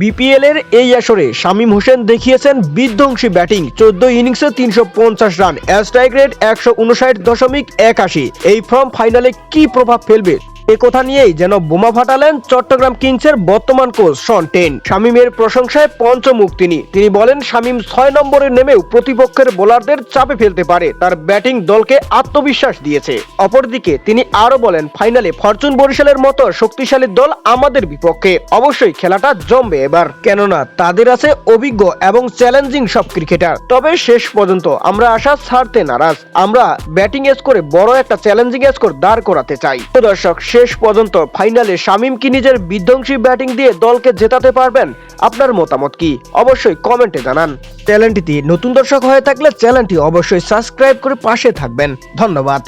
BPL এর এই আসরে শামীম হোসেন দেখিয়েছেন বিধ্বংসী ব্যাটিং, চোদ্দ ইনিংসে তিনশো পঞ্চাশ রান স্ট্রাইক রেট একশো উনষাট দশমিক একাশি। এই ফর্ম ফাইনালে কি প্রভাব ফেলবে? এ কথা নিয়েই যেন বোমা ফাটালেন চট্টগ্রাম কিংসের বর্তমান কোচ শন টেন। শামীমের প্রশংসায় পঞ্চমুখ তিনি। তিনি বলেন, শামীম ছয় নম্বরে নেমেও প্রতিপক্ষের বোলারদের চাপে ফেলতে পারে। তার ব্যাটিং দলকে আত্মবিশ্বাস দিয়েছে। অপরদিকে তিনি আরও বলেন, ফাইনালে ফরচুন বরিশালের মতো শক্তিশালী দল আমাদের বিপক্ষে। অবশ্যই খেলাটা জমবে এবার। কেননা, তাদের আছে অভিজ্ঞ এবং চ্যালেঞ্জিং সব ক্রিকেটার। তবে শেষ পর্যন্ত আমরা আশা ছাড়তে নারাজ। আমরা ব্যাটিং স্কোরে বড় একটা চ্যালেঞ্জিং স্কোর দাঁড় করাতে চাই। তো দর্শক শেষ পর্যন্ত ফাইনালে শামীম কি নিজের বিধ্বংসী ব্যাটিং দিয়ে দলকে জেতাতে পারবেন? আপনার মতামত কি? অবশ্যই কমেন্টে জানান। চ্যানেলটিতে নতুন দর্শক হয়ে থাকলে চ্যানেলটি অবশ্যই সাবস্ক্রাইব করে পাশে থাকবেন। ধন্যবাদ।